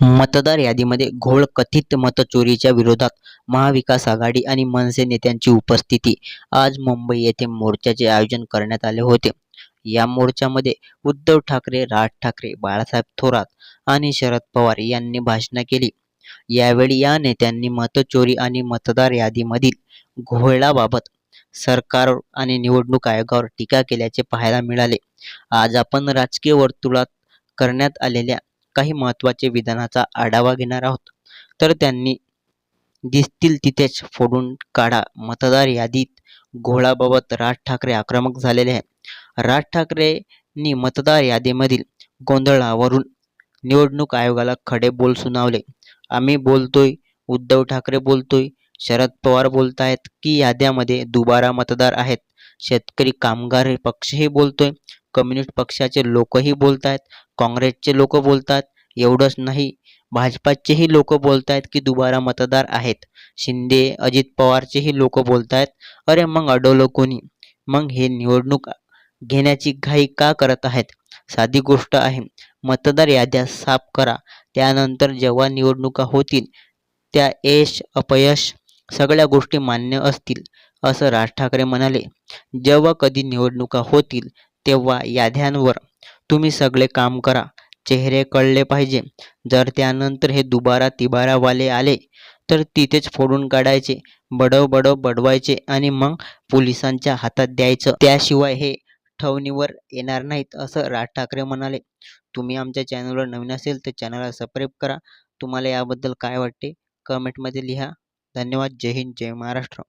मतदार यादीमध्ये घोळ कथित मतचोरीच्या विरोधात महाविकास आघाडी आणि मनसे नेत्यांची उपस्थिती. आज मुंबई येथे मोर्चाचे आयोजन करण्यात आले होते. या मोर्चामध्ये उद्धव ठाकरे राज ठाकरे बाळासाहेब थोरात आणि शरद पवार यांनी भाषणं केली. यावेळी या नेत्यांनी मतचोरी आणि मतदार यादीमधील घोळाबाबत सरकार आणि निवडणूक आयोगावर टीका केल्याचे पाहायला मिळाले. आज आपण राजकीय वर्तुळात करण्यात आलेल्या काही महत्त्वाचे विधानाचा आढावा घेणार आहोत. तर त्यांनी दिसतील तिथेच फोडून काढा. मतदार यादीत घोळाबाबत राज ठाकरे आक्रमक झालेले आहे राज ठाकरेंनी मतदार यादीमधील गोंधळावरून निवडणूक आयोगाला खडे बोल सुनावले. आम्ही बोलतोय उद्धव ठाकरे बोलतोय शरद पवार बोलतायत की याद्यामध्ये दुबारा मतदार आहेत. शेतकरी कामगार पक्षही बोलतोय. कम्युनिस्ट पक्षाचे लोकही बोलत आहेत काँग्रेसचे लोक बोलतात एवढंच नाही. भाजपाचेही लोक बोलत आहेत की दुबारा मतदार आहेत. शिंदे अजित पवारचेही लोक बोलत आहेत अरे मग अडवलं कोणी? मग हे निवडणूक घेण्याची घाई का करत आहेत? साधी गोष्ट आहे मतदार याद्या साफ करा. त्यानंतर जेव्हा निवडणुका होतील त्या यश अपयश सगळ्या गोष्टी मान्य असतील असं राज ठाकरे म्हणाले. जेव्हा कधी निवडणुका होतील तेव्हा याद्यांवर तुम्ही सगळे काम करा. चेहरे कळले पाहिजे. जर त्यानंतर हे दुबारा तिबारावाले आले तर तिथेच फोडून काढायचे बडव बडव बडवायचे आणि मग पोलिसांच्या हातात द्यायचं. त्याशिवाय हे ठवणीवर येणार नाहीत असं राज ठाकरे म्हणाले. तुम्ही आमच्या चॅनलवर नवीन असेल तर चॅनलला सबस्क्राईब करा. तुम्हाला याबद्दल काय वाटते? कमेंटमध्ये लिहा. धन्यवाद. जय हिंद. जय महाराष्ट्र.